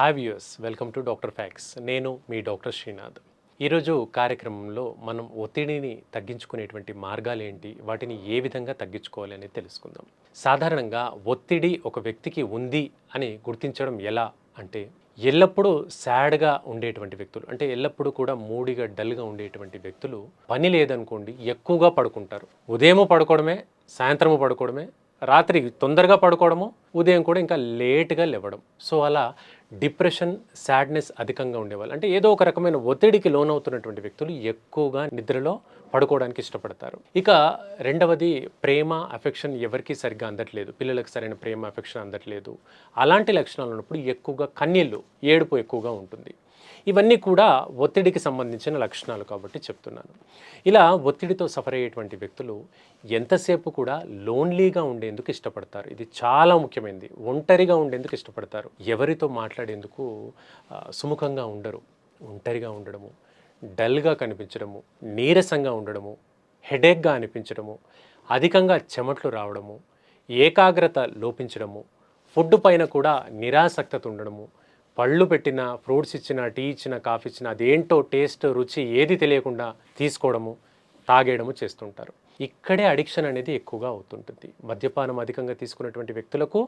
Hi viewers welcome to doctor facts నేను మీ doctor Srinath ఈరోజు కార్యక్రమంలో మనం ఒత్తిడిని తగ్గించుకునేటువంటి మార్గాలు ఏంటి? వాటిని ఏ విధంగా తగ్గించుకోవాలి అనేది తెలుసుకుందాం. సాధారణంగా ఒత్తిడి ఒక వ్యక్తికి ఉంది అని గుర్తించడం ఎలా అంటే ఎల్లప్పుడూ సాడ్గా ఉండేటువంటి వ్యక్తులు అంటే ఎల్లప్పుడూ కూడా మూడిగా డల్గా ఉండేటువంటి వ్యక్తులు పని లేదనుకోండి ఎక్కువగా పడుకుంటారు. ఉదయము పడుకోవడమే సాయంత్రము పడుకోవడమే రాత్రి తొందరగా పడుకోవడము ఉదయం కూడా ఇంకా లేట్గా లేవడం. సో అలా డిప్రెషన్ సాడ్నెస్ అధికంగా ఉండేవాళ్ళు. అంటే ఏదో ఒక రకమైన ఒత్తిడికి లోనవుతున్నటువంటి వ్యక్తులు ఎక్కువగా నిద్రలో పడుకోవడానికి ఇష్టపడతారు. ఇక రెండవది ప్రేమ అఫెక్షన్ ఎవరికీ సరిగ్గా అందట్లేదు. పిల్లలకు సరైన ప్రేమ అఫెక్షన్ అందట్లేదు. అలాంటి లక్షణాలు ఉన్నప్పుడు ఎక్కువగా కన్నీళ్ళు ఏడుపు ఎక్కువగా ఉంటుంది. ఇవన్నీ కూడా ఒత్తిడికి సంబంధించిన లక్షణాలు కాబట్టి చెప్తున్నాను. ఇలా ఒత్తిడితో సఫర్ అయ్యేటువంటి వ్యక్తులు ఎంతసేపు కూడా లోన్లీగా ఉండేందుకు ఇష్టపడతారు? ఇది చాలా ముఖ్యమైనది. ఒంటరిగా ఉండేందుకు ఇష్టపడతారు. ఎవరితో మాట్లాడేందుకు సుముఖంగా ఉండరు. ఒంటరిగా ఉండడము డల్గా కనిపించడము నీరసంగా ఉండడము హెడేక్గా అనిపించడము అధికంగా చెమట్లు రావడము ఏకాగ్రత లోపించడము ఫుడ్ పైన కూడా నిరాసక్తత ఉండడము పళ్ళు పెట్టిన ఫ్రూట్స్ ఇచ్చిన టీ ఇచ్చిన కాఫీ ఇచ్చిన అదేంటో టేస్ట్ రుచి ఏది తెలియకుండా తీసుకోవడము తాగేయడము చేస్తుంటారు. ఇక్కడే అడిక్షన్ అనేది ఎక్కువగా అవుతుంటుంది. మద్యపానం అధికంగా తీసుకున్నటువంటి వ్యక్తులకు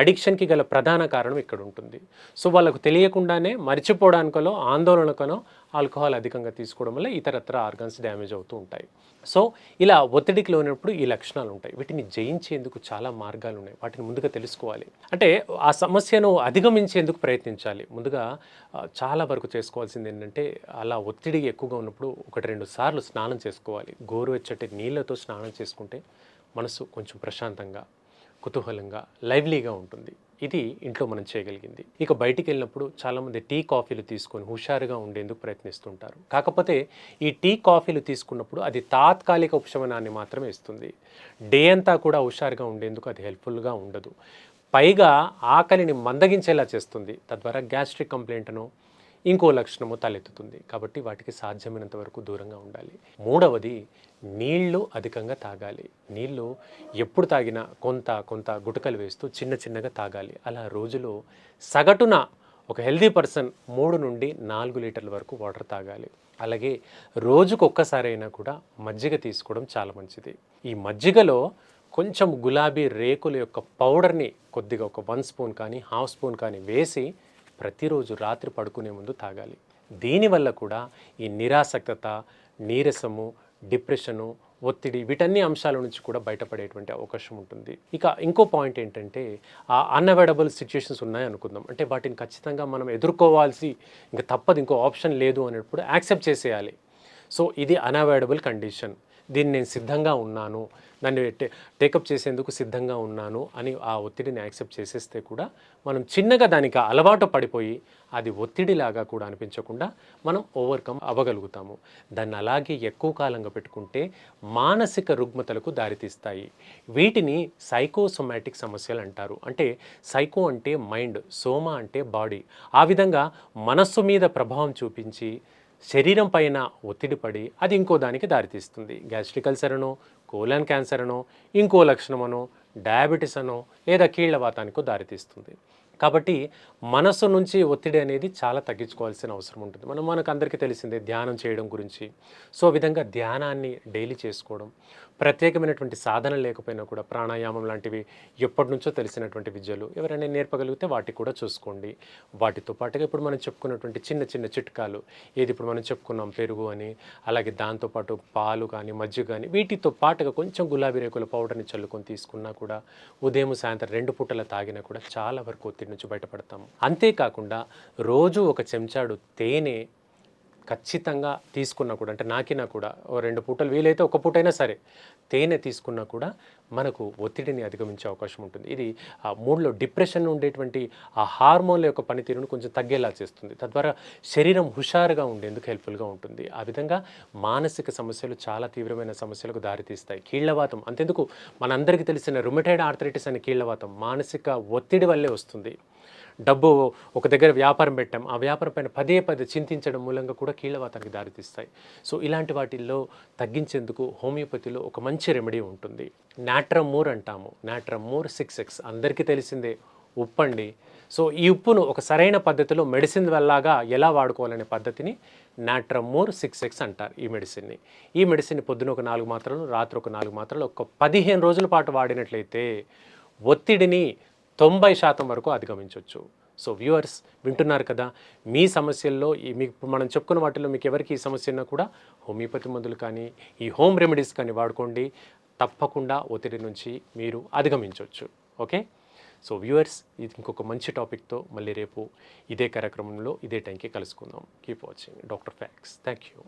అడిక్షన్కి గల ప్రధాన కారణం ఇక్కడ ఉంటుంది సో వాళ్ళకు తెలియకుండానే మర్చిపోవడానికనో ఆందోళనకనో ఆల్కహాల్ అధికంగా తీసుకోవడం వల్ల ఇతరత్ర ఆర్గన్స్ డ్యామేజ్ అవుతూ ఉంటాయి. సో ఇలా ఒత్తిడికి లోనప్పుడు ఈ లక్షణాలు ఉంటాయి. వీటిని జయించేందుకు చాలా మార్గాలు ఉన్నాయి. వాటిని ముందుగా తెలుసుకోవాలి. అంటే ఆ సమస్యను అధిగమించేందుకు ప్రయత్నించాలి. ముందుగా చాలా వరకు చేసుకోవాల్సింది ఏంటంటే అలా ఒత్తిడి ఎక్కువగా ఉన్నప్పుడు ఒకటి రెండు సార్లు స్నానం చేసుకోవాలి. గోరువెచ్చటి నీళ్ళతో స్నానం చేసుకుంటే మనసు కొంచెం ప్రశాంతంగా కుతూహలంగా లైవ్లీగా ఉంటుంది. ఇది ఇంట్లో మనం చేయగలిగింది. ఇక బయటికి వెళ్ళినప్పుడు చాలామంది టీ కాఫీలు తీసుకొని హుషారుగా ఉండేందుకు ప్రయత్నిస్తుంటారు. కాకపోతే ఈ టీ కాఫీలు తీసుకున్నప్పుడు అది తాత్కాలిక ఉపశమనాన్ని మాత్రమే ఇస్తుంది. డే అంతా కూడా హుషారుగా ఉండేందుకు అది హెల్ప్ఫుల్గా ఉండదు. పైగా ఆకలిని మందగించేలా చేస్తుంది. తద్వారా గ్యాస్ట్రిక్ కంప్లైంట్ను ఇంకో లక్షణము తలెత్తుతుంది. కాబట్టి వాటికి సాధ్యమైనంత వరకు దూరంగా ఉండాలి. మూడవది నీళ్ళు అధికంగా తాగాలి. నీళ్ళు ఎప్పుడు తాగినా కొంత కొంత గుటకలు వేస్తూ చిన్న చిన్నగా తాగాలి. అలా రోజులో సగటున ఒక హెల్దీ పర్సన్ మూడు నుండి నాలుగు లీటర్ల వరకు వాటర్ తాగాలి. అలాగే రోజుకు ఒక్కసారైనా కూడా మజ్జిగ తీసుకోవడం చాలా మంచిది. ఈ మజ్జిగలో కొంచెం గులాబీ రేకుల యొక్క పౌడర్ని కొద్దిగా ఒక వన్ స్పూన్ కానీ హాఫ్ స్పూన్ కానీ వేసి ప్రతిరోజు రాత్రి పడుకునే ముందు తాగాలి. దీనివల్ల కూడా ఈ నిరాసక్తత నీరసము డిప్రెషను ఒత్తిడి వీటన్ని అంశాల నుంచి కూడా బయటపడేటువంటి అవకాశం ఉంటుంది. ఇక ఇంకో పాయింట్ ఏంటంటే ఆ అన్అవైడబుల్ సిచ్యుయేషన్స్ ఉన్నాయి అనుకుందాం. అంటే వాటిని ఖచ్చితంగా మనం ఎదుర్కోవాల్సి ఇంకా తప్పదు ఇంకో ఆప్షన్ లేదు అనేటప్పుడు యాక్సెప్ట్ చేసేయాలి. సో ఇది అన్అవాయిడబుల్ కండిషన్ దీన్ని నేను సిద్ధంగా ఉన్నాను దాన్ని టే టేకప్ చేసేందుకు సిద్ధంగా ఉన్నాను అని ఆ ఒత్తిడిని యాక్సెప్ట్ చేసేస్తే కూడా మనం చిన్నగా దానికి అలవాటు పడిపోయి అది ఒత్తిడిలాగా కూడా అనిపించకుండా మనం ఓవర్కమ్ అవ్వగలుగుతాము. దాన్ని అలాగే ఎక్కువ కాలంగా పెట్టుకుంటే మానసిక రుగ్మతలకు దారితీస్తాయి. వీటిని సైకోసొమాటిక్ సమస్యలు అంటారు. అంటే సైకో అంటే మైండ్ సోమా అంటే బాడీ. ఆ విధంగా మనస్సు మీద ప్రభావం చూపించి శరీరం పైన ఒత్తిడి పడి అది ఇంకో దానికి దారితీస్తుంది. గ్యాస్ట్రిక్ అల్సర్ అనో క్యాన్సర్ అనో ఇంకో లక్షణమనో డయాబెటీస్ అనో లేదా కీళ్ళవాతానికో దారితీస్తుంది. కాబట్టి మనసు నుంచి ఒత్తిడి అనేది చాలా తగ్గించుకోవాల్సిన అవసరం ఉంటుంది. మనం మనకు అందరికీ తెలిసిందే ధ్యానం చేయడం గురించి. సో విధంగా ధ్యానాన్ని డైలీ చేసుకోవడం. ప్రత్యేకమైనటువంటి సాధన లేకపోయినా కూడా ప్రాణాయామం లాంటివి ఎప్పటి నుంచో తెలిసినటువంటి విద్యలు ఎవరైనా నేర్పగలిగితే వాటికి కూడా చూసుకోండి. వాటితో పాటుగా ఇప్పుడు మనం చెప్పుకున్నటువంటి చిన్న చిన్న చిట్కాలు. ఏది ఇప్పుడు మనం చెప్పుకున్నాం పెరుగు అని అలాగే దాంతోపాటు పాలు కానీ మజ్జిగ కానీ వీటితో పాటుగా కొంచెం గులాబీ రేకుల పౌడర్ని చల్లుకొని తీసుకున్నా కూడా ఉదయం సాయంత్రం రెండు పూటల తాగినా కూడా చాలా వరకు ఒత్తిడి నుంచి బయటపడతాము. అంతేకాకుండా రోజు ఒక చెంచాడు తేనె ఖచ్చితంగా తీసుకున్నా కూడా అంటే నాకినా కూడా ఓ రెండు పూటలు వీలైతే ఒక పూటైనా సరే తేనె తీసుకున్నా కూడా మనకు ఒత్తిడిని అధిగమించే అవకాశం ఉంటుంది. ఇది ఆ మూడ్లో డిప్రెషన్ ఉండేటువంటి ఆ హార్మోన్ల యొక్క పనితీరును కొంచెం తగ్గేలా చేస్తుంది. తద్వారా శరీరం హుషారుగా ఉండేందుకు హెల్ప్ఫుల్గా ఉంటుంది? ఆ విధంగా మానసిక సమస్యలు చాలా తీవ్రమైన సమస్యలకు దారితీస్తాయి. కీళ్ళవాతం అంతెందుకు? మనందరికీ తెలిసిన రుమటైడ్ ఆర్థరైటిస్ అనే కీళ్ళవాతం మానసిక ఒత్తిడి వల్లే వస్తుంది. డబ్బు ఒక దగ్గర వ్యాపారం పెట్టాం. ఆ వ్యాపారం పైన పదే పదే చింతించడం మూలంగా కూడా కీళ్ళవాతానికి దారితీస్తాయి. సో ఇలాంటి వాటిల్లో తగ్గించేందుకు హోమియోపతిలో ఒక మంచి రెమెడీ ఉంటుంది. నాట్రమూర్ అంటాము. Natrum mur six X. అందరికీ తెలిసిందే ఉప్పండి. సో ఈ ఉప్పును ఒక సరైన పద్ధతిలో మెడిసిన్ వల్లగా ఎలా వాడుకోవాలనే పద్ధతిని నాట్రమోర్ సిక్స్ ఎక్స్ అంటారు ఈ మెడిసిన్ని. ఈ మెడిసిన్ పొద్దున ఒక నాలుగు మాత్రలు రాత్రి ఒక నాలుగు మాత్రలు ఒక పదిహేను రోజుల పాటు వాడినట్లయితే ఒత్తిడిని తొంభై శాతం వరకు అధిగమించవచ్చు సో వ్యూవర్స్ వింటున్నారు కదా? మీ సమస్యల్లో ఈ మీకు ఇప్పుడు మనం చెప్పుకున్న వాటిలో మీకు ఎవరికి ఈ సమస్య ఉన్నా కూడా హోమియోపతి మందులు కానీ ఈ హోమ్ రెమెడీస్ కానీ వాడుకోండి. తప్పకుండా ఒత్తిడి నుంచి మీరు అధిగమించవచ్చు ఓకే? సో వ్యూవర్స్ ఇది ఇంకొక మంచి టాపిక్తో మళ్ళీ రేపు ఇదే కార్యక్రమంలో ఇదే టైంకి కలుసుకుందాం. Keep watching. Doctor facts. Thank you